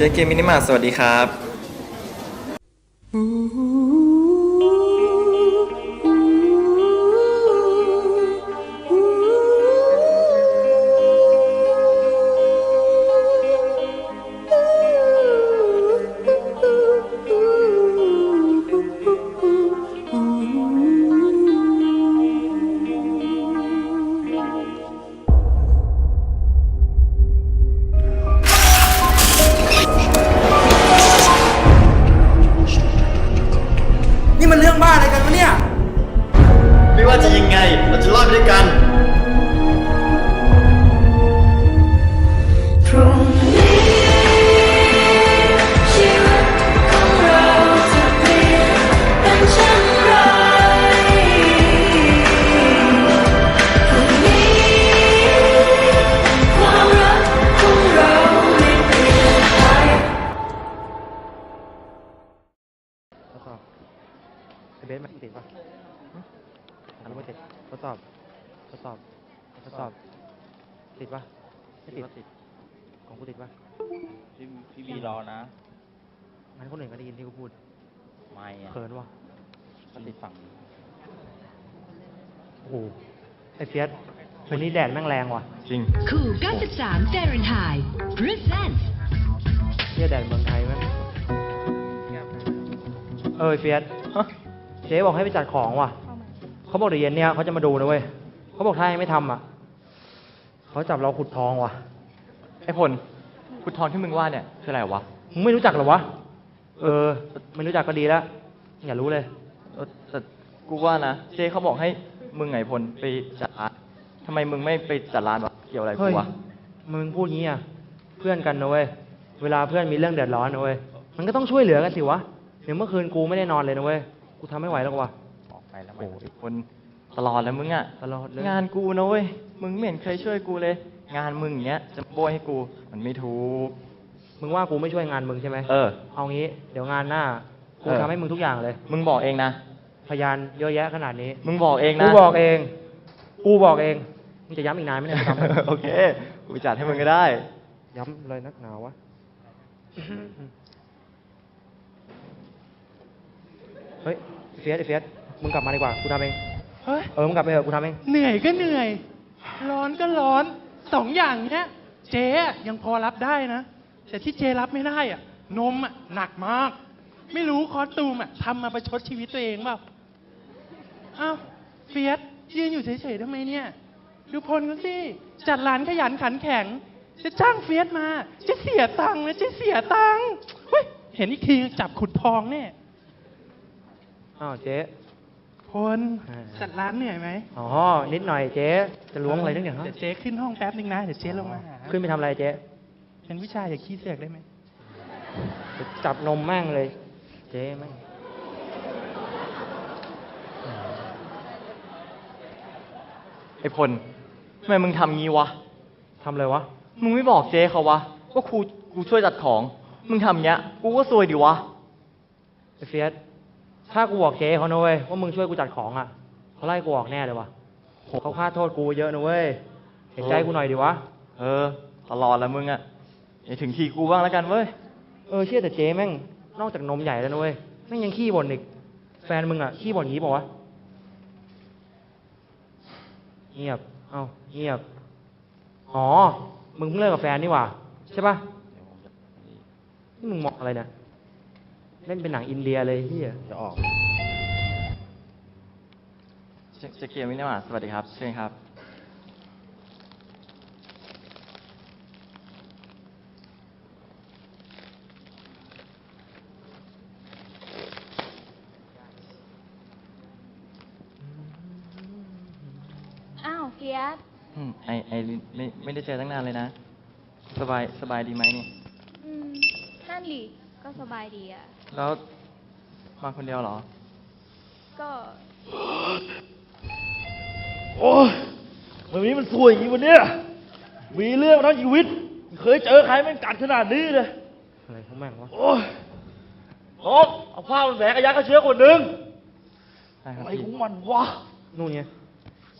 เจเกมมินิมาสวัสดีครับ อ่านไม่ติดทดสอบทดสอบทดสอบ ติดปะไม่ติดติดของกูติดปะพี่พี่บีรอนะมันคนอื่นก็ได้ยินที่กูพูดไม่อะเขินวะก็ติดฝั่งนี้โอ้โหไอเฟียสวันนี้แดดแม่งแรงว่ะ จริง Cool 93 Fahrenheit presents เที่ยแดดเมืองไทยแม่งเออไอ้เฟียสเจ๊บอกให้ไปจัดของว่ะ เขาบอกเดี๋ยวเย็นเนี่ยเขาจะมาดูนะเว้ยเขาบอกถ้ายังไม่ทำอะเขาจับเราขุดทองว่ะไอ้พลพุททองที่มึงว่าเนี่ยคืออะไรวะมึงไม่รู้จักเหรอวะเออ ไม่รู้จักก็ดีแล้วอย่ารู้เลยเออแต่กูว่านะเจ๊เขาบอกให้มึงไงพลไปจัดร้านทำไมมึงไม่ไปจัดร้านวะเกี่ยวอะไรกูเฮ้ยวะมึงพูดงี้อะเพื่อนกันนะเว้ยเวลาเพื่อนมีเรื่องเดือดร้อนนะเว้ยมันก็ต้องช่วยเหลือกันสิวะเดี๋ยวเมื่อคืนกูไม่ได้นอนเลยนะเว้ยกูทำไม่ไหวแล้ววะออกไป แล้วโอ้ยพลตลอดแล้วมึงอะตลอดเลยงานกูนะเว้ยมึงไม่เห็นเคยช่วยกูเลย งานมึงอย่างเงี้ยจะโบยให้กูมันไม่ถูกมึงว่ากูไม่ช่วยงานมึงใช่ไหมเออ เอางี้ เดี๋ยวงานหน้ากูเออทำให้มึงทุกอย่างเลย มึงบอกเองนะพยานเยอะแยะขนาดนี้ มึงบอกเองกูนะบอกเองกูบอกเองมึงจะย้ำอีกนานไหมเนี่ยจำไว้โอเคกูจัดให้มึงก็ได้ ย้ำเลยนักหนาวะเฮ้ยไอ้เฟียสไอ้เฟียส มึงกลับมาดีกว่ากูทำเองเฮ้ยเออมึงกลับไปเถอะกูทำเองเหนื่อยก็เหนื่อย ร้อนก็ร้อนสองอย่างเนี้ยเจ๊อะยังพอรับได้นะ แต่ที่เจ๊รับไม่ได้อะนมอะหนักมาก ไม่รู้คอสตูมอะทำมาประชดชีวิตตัวเองเปล่าอ้าวเฟียสยืนอยู่เฉยๆทำไมเนี่ย ดูพลเขาสิจัดร้านขยันขันแข็ง จะจ้างเฟียสมา จะเสียตังค์นะจะเสียตังค์เฮ้ยเห็นอีกทีจับขุดทองแน่อ้าวเจ๊ พลจัดร้านเหนื่อยไหมอ๋อ นิดหน่อยเจ๊จะล้วงอะไรนึกอย่างฮะเดี๋ยวเจ๊ขึ้นห้องแป๊บนึงนะ เดี๋ยวเจ๊ลงมาหาขึ้นไปทำอะไรเจ๊เป็นวิชาอย่าขี้เสือกได้ไหมจะจับนมแม่งเลย เจ๊แม่งไอ้พลทำไมมึงทำงี้วะทำอะไรวะ มึงไม่บอกเจ๊เขาวะว่าครูกูช่วยจัดของ มึงทำเงี้ย กูก็ซวยดิวะไอ้เฟียส ถ้ากูบอกเจ๊เขานะเว้ยว่ามึงช่วยกูจัดของอะเขาไล่กูออกแน่เลยวะเขาฆ่าโทษกูเยอะนะเว้ยเห็นใจกูหน่อยดิวะ เออ ตลอดแล้วมึงอะอย่าถึงทีกูบ้างแล้วกันเว้ย เออเชื่อแต่เจ๊แม่ง นอกจากนมใหญ่แล้วนะเว้ยแม่งยังขี้บ่นอีก แฟนมึงอะขี้บ่นอย่างงี้เปล่าวะ เงียบ เอ้าเงียบ อ๋อ มึงเพิ่งเลิกกับแฟนนี่หว่า ใช่ปะนี่มึงมองอะไรเนี่ย เล่นเป็นหนังอินเดียเลยเฮียจะออกเจเจเกียร์มินิมาร์ทสวัสดีครับเชิญครับ อ้าวเฟียสอืมไอไอลินไม่ไม่ได้เจอตั้งนานเลยนะ สบายสบายดีไหมนี่ อืมนั่นดิ ก็สบายดีอะ แล้วมาคนเดียวเหรอ ก็โอ้ยวันนี้มันสวยอย่างนี้วันเนี้ยมีเรื่องมาทั้งชีวิตไม่เคยเจอใครแม่งกัดขนาดนี้เลย อะไรของแม่งวะโอ้ยน้องเอาผ้ามันแผลกระยักกระเชื้อคนหนึ่งได้ครับอะไรพี่ของมันวะ นู่นไง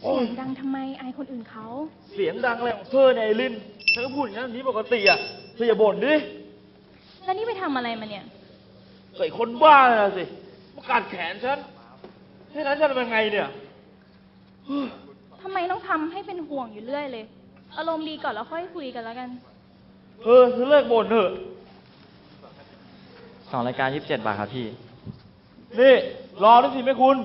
โอ้ยดังทำไมอายคนอื่นเขา เสียงดังอะไรของเธอเนี่ยไอ้ลินเธอก็พูดอย่างนั้นนี้ปกติอะเธออย่าบ่นดิ แล้วนี่ไปทำอะไรมาเนี่ยไอ้คนบ้าน่ะสิมากัดแขนฉันให้นั้นฉันเป็นไงเนี่ยทำไมต้องทำให้เป็นห่วงอยู่เรื่อยเลย อารมณ์ดีก่อนแล้วค่อยคุยกันแล้วกัน เออเธอเลิกบ่นเถอะสองรายการยี่สิบเจ็ดบาทครับพี่ นี่ รอด้วยสิแม่คุณ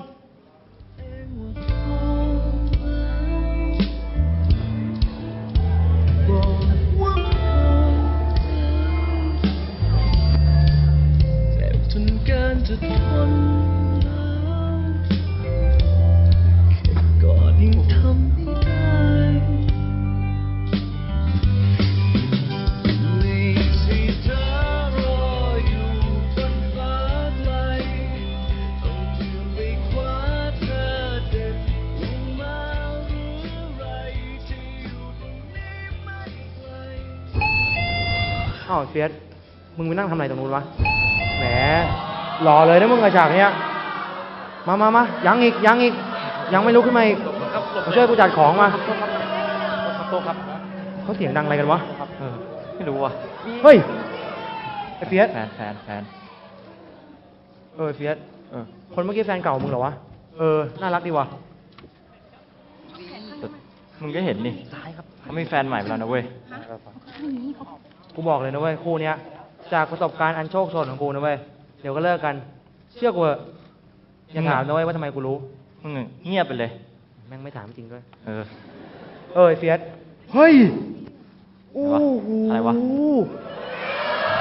นเกินจะทนแล้วกอดยังทำไม่ได้นี่สิเธอรออยู่บนฟ้าไกลต้องเพื่อไปคว้าเธอเด็ดลงมาหรือไรที่อยู่ตรงนี้ไม่ไกล อ้าวเฟียสมึงไปนั่งทำอะไรตรงนู้นวะ แหม หล่อเลยนะมึงกับฉากเนี้ย มามามายังอีกยังอีก ยังไม่ลุกขึ้นมาอีกมาช่วยกูจัดของมาเขาเสียงดังอะไรกันวะเออไม่รู้ว่ะเฮ้ยไอเฟียสแฟนแฟนแฟนเออเฟียสเออคนเมื่อกี้แฟนเก่ามึงเหรอวะเออน่ารักดีวะแต่มึงก็เห็นนี่เขามีแฟนใหม่ไปแล้วนะเว้ยกูบอกเลยนะเว้ยคู่เนี้ยจากประสบการณ์อันโชคโชนของกูนะเว้ยเดี๋ยวก็เลิกกัน เชื่อกูเถอะอยังถามนะเว้ยว่าทำไมกูรู้ มึงเงียบไปเลย แม่งไม่ถามจริงด้วย เออ เออไอ้เฟียสเฮ้ยโอ้อะไรวะโห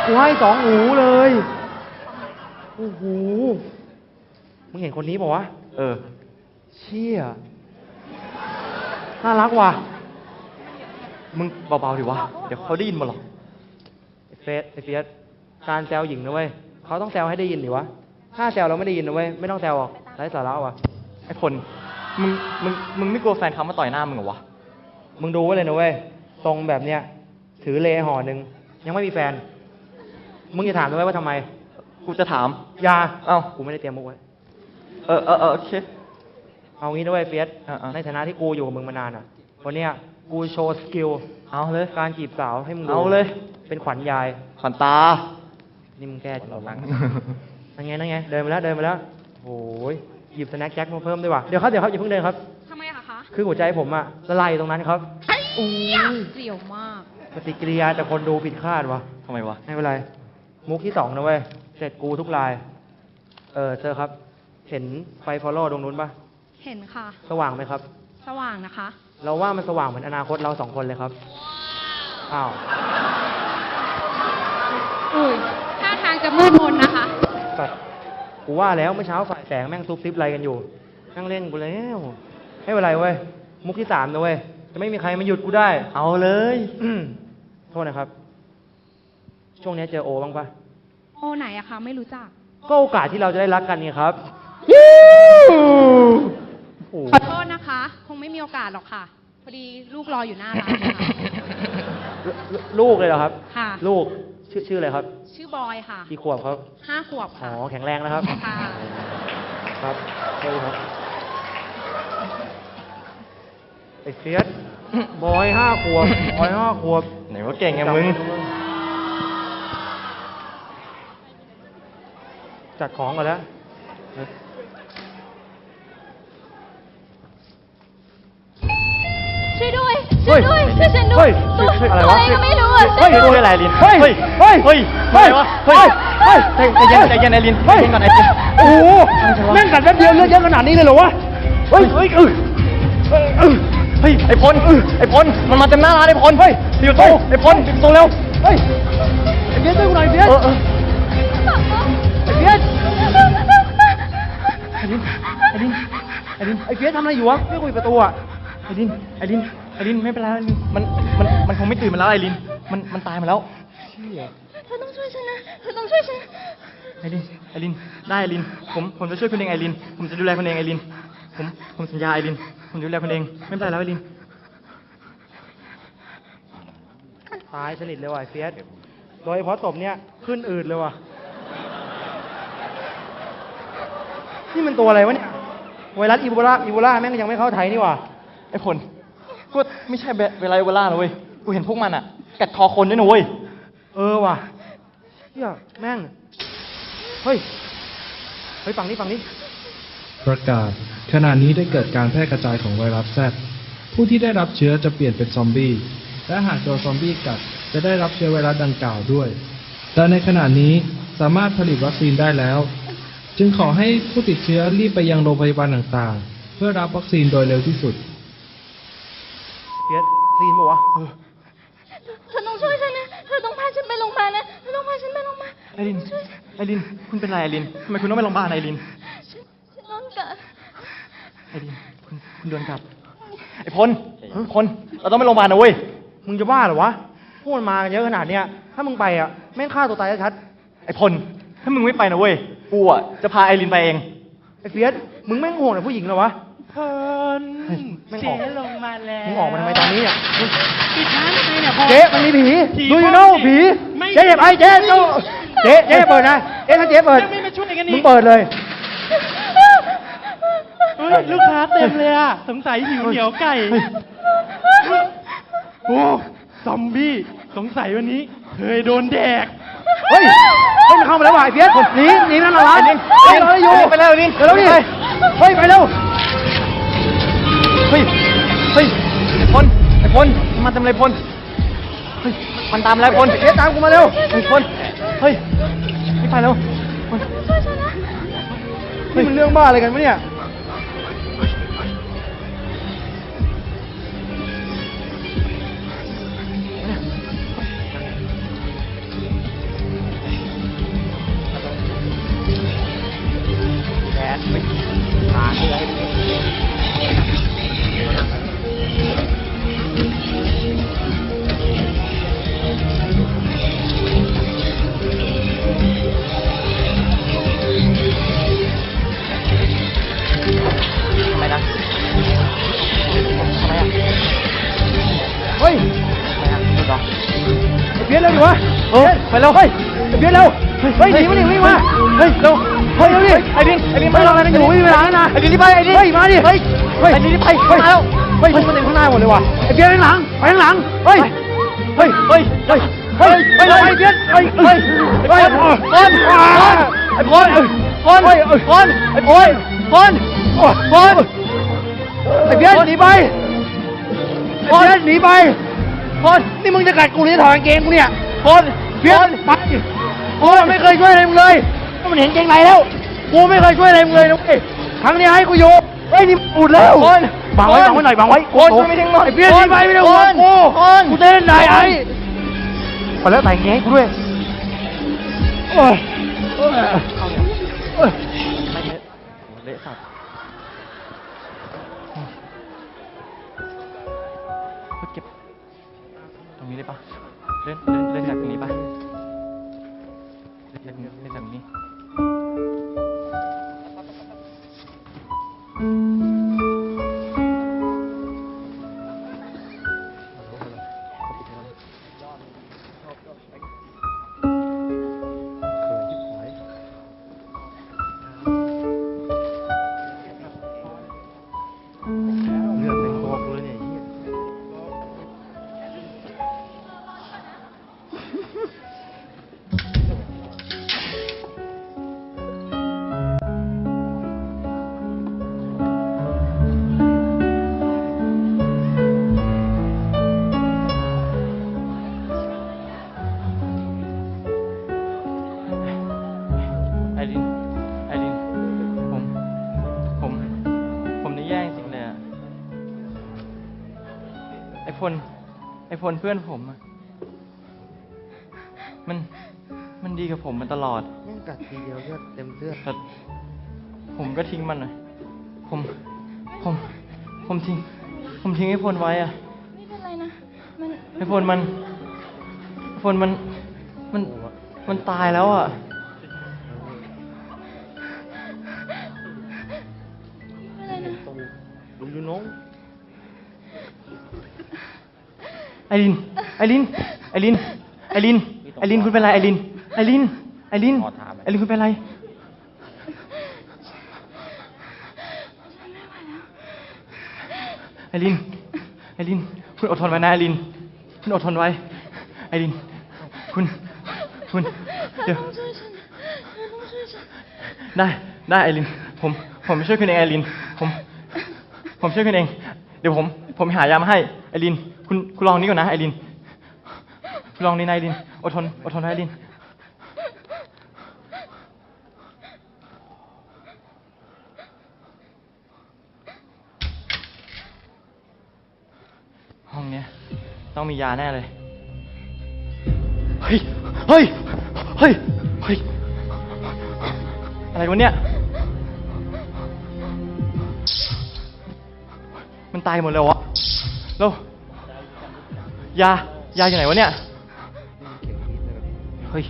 กูให้สองหูเลยโอ้โหมึงเห็นคนนี้ป่าวะ เออ เชี่ยน่ารักว่ะ มึงเบาๆดิวะ เดี๋ยวเขาได้ยินมาหรอกไอ้เฟสไอ้เฟียสการแซวหญิงนะเว้ย เขาต้องแซวให้ได้ยินดิวะ ถ้าแซวเราไม่ได้ยินนะเว้ยไม่ต้องแซวหรอกไร้สาระว่ะไอ้พลมึงมึงมึงไม่กลัวแฟนเขามาต่อยหน้ามึงเหรอวะมึงดูไว้เลยนะเว้ยทรงแบบเนี้ยถือเลห่อหนึ่งยังไม่มีแฟน มึงจะถามนะเว้ยว่าทำไม กูจะถามอย่าเอ้ากูไม่ได้เตรียมมุกไว้เออเออเออโอเคเอางี้ด้วยเฟียสอ่าๆในฐานะที่กูอยู่กับมึงมานานอะ วันเนี้ยกูโชว์สกิล เอาเลย การจีบสาวให้มึงดู เอาเลย เป็นขวัญยาย ขวัญตา นี่มึงแก้จริงเหรอนั่นไงนั่นไง เดินมาแล้วเดินมาแล้วโอ้ยหยิบสแน็คแจ็คมาเพิ่มด้วยว่ะเดี๋ยวครับเดี๋ยวครับอย่าเพิ่งเดินครับ ทำไมอะคะคือหัวใจผมอะละลายอยู่ตรงนั้นครับอู้ยเสียวมาก ปฏิกิริยาจากคนดูผิดคาดวะทำไมวะ ไม่เป็นไร มุกที่สองนะเว้ย เสร็จกูทุกลาย เออเซอร์ครับ เห็นไฟฟอลโล่ตรงนู้นปะเห็นค่ะ สว่างไหมครับ สว่างนะคะ เราว่ามันสว่างเหมือนอนาคตเราสองคนเลยครับ อ้าว อุ้ยท่าทางจะมืดมนนะคะสัตว์กูว่าแล้วเมื่อเช้าฝ่ายแสงแม่งซุบซิบอะไรกันอยู่ นั่งเล่นกูแล้วไม่เป็นไรเว้ย มุกที่สามนะเว้ย จะไม่มีใครมาหยุดกูได้ เอาเลยอืมโทษนะครับ ช่วงนี้เจอโอบ้างปะโอ้ไหนอะคะไม่รู้จัก ก็โอกาสที่เราจะได้รักกันนี่ครับโอ้โหขอโทษนะคะ คงไม่มีโอกาสหรอกค่ะ พอดีลูกรออยู่หน้าร้านค่ะลลูกเลยเหรอครับ ค่ะ ลูก ชื่อชื่ออะไรครับชื่อบอยค่ะกี่ขวบครับห้าขวบอ๋อค่ะแข็งแรงนะครับ ค่ะ ครับโทษครับไอ้เฟียส บอยห้าขวบบอยห้าขวบไหนว่าเก่งไงมึง จัดของก่อนแล้ว ช่วยด้วยช่วยฉันด้วยตัวอะไรวะไม่รู้อะช่วยด้วเฮ้ยยอะไรลินเฮ้ยเฮ้ยเฮ้ยเฮ้ยเฮ้ยเฮ้ยใจเย็นใจเย็นไอลินใจเย็นก่อนไอลินโอ้โหแม่งกัดแป๊บเดียวเลือดเยอะขนาดนี้เลยเหรอวะเฮ้ยเฮ้ยเออเออเฮ้ยไอพลไอพลมันมาเต็มหน้าร้านไอพลเฮ้ยปิดประตูไอพลปิดประตูเร็วเฮ้ยเบียร์ช่วยกูหน่อยเบียร์เออเออเบียร์ไอลินไอลินไอลินไอเบียร์ทำอะไรอยู่วะไม่คุยประตูอะไอลินไอลิน ไอลินไม่เป็นไรไอลินมันมันมันคงไม่ตื่นมาแล้วไอลิน มันมันตายมาแล้วเธอต้องช่วยฉันนะเธอต้องช่วยฉันไอลินไอลินได้ไอลิน ผมผมจะช่วยคุณเองไอลิน ผมจะดูแลคุณเองไอลิน ผมผมสัญญาไอลิน ผมจะดูแลคุณเองไม่เป็นไรแล้วไอลินตายสนิทเลยว่ะไอ้เฟียสโดยเฉพาะตบเนี่ยขึ้นอืดเลยว่ะ นี่มันตัวอะไรวะเนี่ย ไวรัสอีโบลาอีโบลาแม่งยังไม่เข้าไทยนี่ว่ะไอพล ก็ไม่ใช่เบเวลาเวลานะเว้ยกูเห็นพวกมันอะ กัดคอคนด้วยนะเว้ย เออว่ะเฮียแม่ง เฮ้ย เฮ้ย ฟังนี้ฟังนี้ ประกาศ ขณะนี้ได้เกิดการแพร่กระจายของไวรัสแซดผู้ที่ได้รับเชื้อจะเปลี่ยนเป็นซอมบี้ และหากโดนซอมบี้กัดจะได้รับเชื้อไวรัสดังกล่าวด้วย แต่ในขณะนี้สามารถผลิตวัคซีนได้แล้ว จึงขอให้ผู้ติดเชื้อรีบไปยังโรงพยาบาลต่างๆ เพื่อรับวัคซีนโดยเร็วที่สุด เฟียสซีนปะวะเธอต้องช่วยฉันนะ เธอต้องพาฉันไปโรงพยาบาลนะ เธอต้องพาฉันไปโรงพยาบาลไอรินไอริน คุณเป็นไรไอรินทำไมคุณต้องไปโรงพยาบาลไอรินฉันฉันโดนกัดไอรินคุณคุณโดนกัดไอพลพลเราต้องไปโรงพยาบาลนะเว้ยมึงจะบ้าเหรอวะพวกมันมากันเยอะขนาดเนี้ยถ้ามึงไปอะแม่งฆ่าตัวตายชัดไอพลถ้ามึงไม่ไปนะเว้ยกูอะจะพาไอรินไปเองไอ้เฟียสมึงแม่งห่วงแต่ผู้หญิงเหรอวะ พลแม่งอเจ๊อก ลงมาแล้วมึงออกมาทำไมตอนนี้อะปิดร้านทำไมเนี่ยพลเจ๊มันมีผีผีดูยูโน่ปลอมผีไม่เจ๊เจ็บไอ้เจ๊เจ๊เจ๊เจ๊เปิดนะเจ๊ถ้าเจ๊เปิดยังไม่มาช่วยกันมึนี่งเปิดเลย เฮ้ยลูกค้าเต็มเลยอะสงสัยหิวเหนียวไก่โอ้ซอมบี้สงสัยวันนี้เคยโดนแดก เฮ้ยเฮ้ยมันเข้ามาแล้วว่ะไอ้เฟียสหนีหนีนั่นเหรอวะไอ้ลินเฮ้ยเราอยู่ไปแล้วลินไปแล้วดิไปเฮ้ยไปเร็ว เฮ้ย เฮ้ยไอพลไอพลมันมาทำอะไรพลเฮ้ย มันตามแล้วพลเจ๊ตามกูมาเร็วเฮ้ยพลเฮ้ยไม่ไปแล้วพลนี่มันเรื่องบ้าอะไรกันวะเนี่ย ดินไม่รออะไรกันอยู่ไม่มีเวลาแล้วนะไอ้ดินรีบไปไอ้ดินเฮ้ยมาดิเฮ้ยเฮ้ยไอ้ดินรีบไปเฮ้ยมาแล้วเฮ้ยมันเต็มข้างหน้าหมดเลยว่ะไอ้เฟียสไปข้างหลังไปข้างหลังเฮ้ยเฮ้ยเฮ้ยเฮ้ยเฮ้ยเฮ้ยไอ้เฟียสเฮ้ยเฮ้ยเฮ้ยพลไอ้พลพลพลพลไอ้พลพลพลไอ้เฟียสหนีไปไอ้เฟียสหนีไปพลนี่มึงจะกัดกูหรือถอดกางเกงกูเนี่ยพลเฟียสไปกูไม่เคยช่วยอะไรมึงเลยก็มันเห็นเกงในแล้ว กูไม่เคยช่วยอะไรมึงเลยนะเว้ยครั้งนี้ให้กูอยู่เฮ้ยนี่อุดแล้วพลบังไว้บังไว้หน่อยบังไว้พลช่วยไม่ทิ้งหน่อยไอ้เฟียสหนีไปไม่ได้ห่วงกูพลกูจะเล่นได้ไอ้มาแล้วแต่งเกงให้กูด้วยโอ้ยโอ้ยโอ้ยไม่เละเละสัตว์เก็บตรงนี้ได้ปะเล่นเล่นเล่นจากตรงนี้ปะเล่นเล่นเล่นจากตรงนี้ เพลเพื่อนผมอะมัน มันดีกับผมมาตลอด แม่งกัดทีเดียวเลือดเต็มเลือดแต่ผมก็ทิ้งมันอะผม ผม ผมทิ้ง ผมทิ้งไอ้พลไว้อะไม่เป็นไรนะ มัน ไอ้พลมันไอ้พลมัน มัน มันตายแล้วอะ อรินไอรินไอรินไอรินไอรินคุณเป็นไรไอรินไอรินไอรินขอถามหน่อยไอรินคุณเป็นไรไอรินไอรินคุณอดทนไว้นะไอรินคุณอดทนไว้ไอรินคุณคุณเดี๋ยวได้ได้ไอรินผมผมช่วยคุณเองไอรินผมผมช่วยคุณเอง เดี๋ยวผมผมหายามาให้ ไอริน คุณคุณลองนี้ก่อนนะไอริน คุณลองนี้นะไอริน อดทน อดทนนะไอริน ห้องเนี้ยต้องมียาแน่เลย เฮ้ย เฮ้ย เฮ้ย เฮ้ย อะไรวะเนี่ย มันตายหมดเลยวะ แล้วยายาอยู่ไหนวะเนี่ย เฮ้ย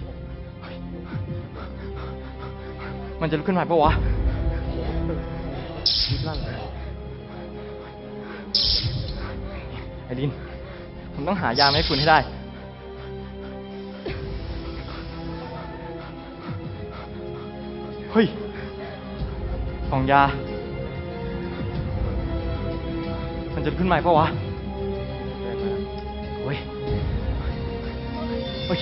มันจะลุกขึ้นมาปะวะไอ้ดิน ผมต้องหายาให้คุณให้ได้ เฮ้ยกล่องยา มันจะขึ้นใหม่ปะวะ เว้ยเฮ้ย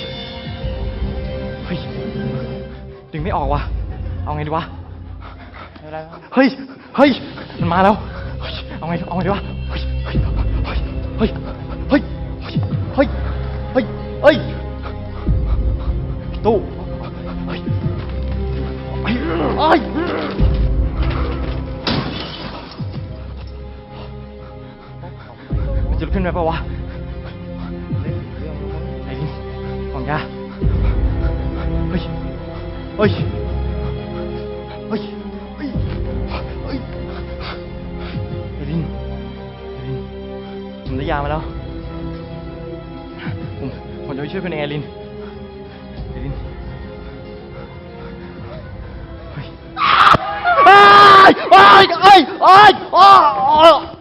เฮ้ยดึงไม่ออกวะเอาไงดีวะเฮ้ยเฮ้ยมันมาแล้วเฮ้ยเอาไงเอาไงดีวะเฮ้ยเฮ้ยเฮ้ยเฮ้ยเฮ้ยเฮ้ยเฮ้ยตู้เฮ้ยเฮ้ยเฮ้ยจะขึ้นไหมปะวะ ผมได้ยามาแล้ว ผมผมจะไปช่วยคุณเองไอ้ลินไอรินเฮ้ยอ้ยอ้ยอ้ไอ้โอ้โอ้โอ้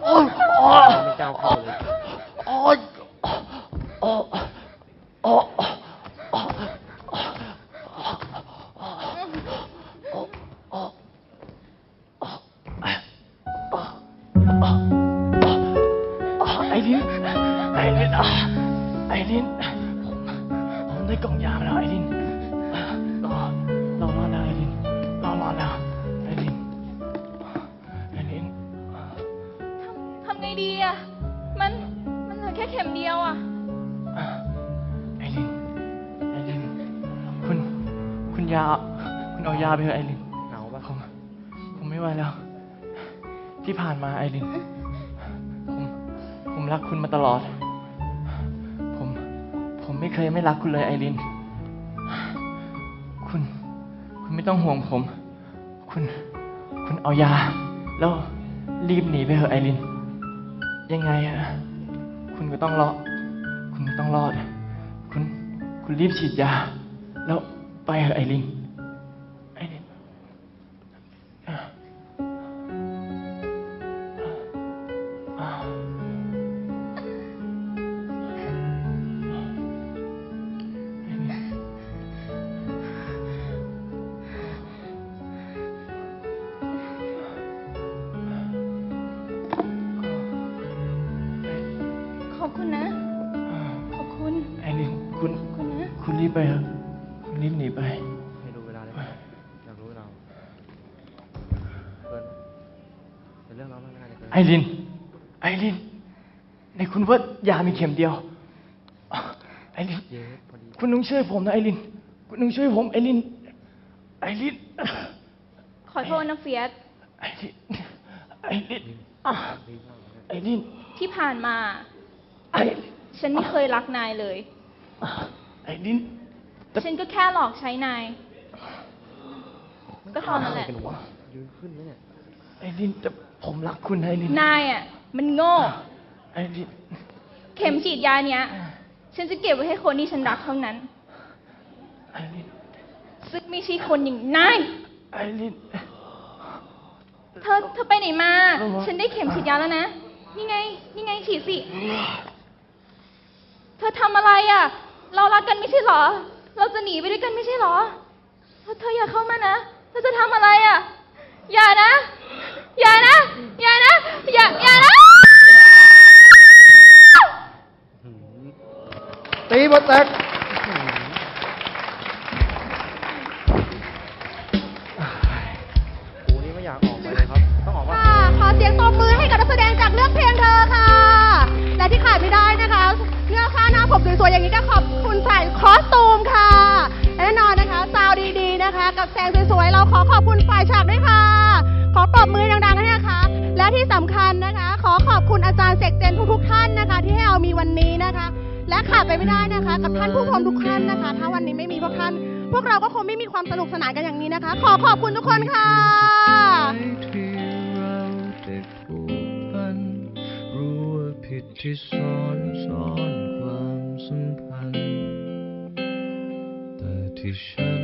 โอ้ ดีอะมัน มันเหลือแค่เข็มเดียวอะอะไอรินไอรินคุณ คุณยา คุณเอายาไปเถอะไอรินเหงาปะผมผมไม่ไหวแล้ว ที่ผ่านมาไอริน ผม ผมรักคุณมาตลอด ผม ผมไม่เคยไม่รักคุณเลยไอริน คุณ คุณไม่ต้องห่วงผม คุณ คุณเอายา แล้วรีบหนีไปเถอะไอริน ยังไงอะคุณก็ต้องรอดคุณก็ต้องรอด คุณคุณรีบฉีดยา แล้วไปเถอะไอริง ไอริน ไอริน ในคุณว่ายามีเข็มเดียว ไอรินเย้พอดีคุณต้องช่วยผมนะไอริน คุณต้องช่วยผมไอริน ไอริน ขอโทษนะเฟียส ไอริน ไอรินอะดีมากเลยไอริน ที่ผ่านมา ไอรินฉันไม่เคยรักนายเลย ไอริน ฉันก็แค่หลอกใช้นาย ก็เท่านั้นแหละกันวะยืนขึ้นไหมเนี่ยไอรินแต่ ผมรักคุณไอรินนายอะ มันโง่ ไอรินเข็มฉีดยาเนี้ย ฉันจะเก็บไว้ให้คนที่ฉันรักเท่านั้น ไอรินซึ่งไม่ใช่คนอย่างนาย ไอริน เธอ เธอไปไหนมาเออวะฉันได้เข็มฉีดยาแล้วนะ นี่ไง นี่ไงฉีดสิ เธอทำอะไรอะ เรารักกันไม่ใช่เหรอ เราจะหนีไปด้วยกันไม่ใช่เหรอเธอเธออย่าเข้ามานะ เธอจะทำอะไรอะ อย่านะ อย่านะ อย่านะ อย่า อย่านะ ตีบทแตกโอ้นี่ไม่อยากออกไปเลยครับ ต้องออกว่าะขอเสียงตบมือให้กับนักแสดงจากเรื่องเพลงเธอค่ะ และที่ขาดไม่ได้นะคะเนื้อผ้าหน้าผมสวยๆอย่างนี้ก็ขอบคุณใส่คอสตูมค่ะ นะคะ กับแสงสวยๆเราขอขอบคุณฝ่ายฉากด้วยค่ะ ขอปรบมือดังๆให้นะคะ และที่สำคัญนะคะ ขอขอบคุณอาจารย์เสกเจนทุกๆท่านนะคะ ที่ให้เรามีวันนี้นะคะ และขาดไปไม่ได้นะคะ กับท่านผู้ชมทุกท่านนะคะ ถ้าวันนี้ไม่มีพวกท่าน พวกเราก็คงไม่มีความสนุกสนานกันอย่างนี้นะคะ ขอขอบคุณทุกคนค่ะผิดที่ซ้อนซ้อนความสัมพันธ์แต่ที่ฉั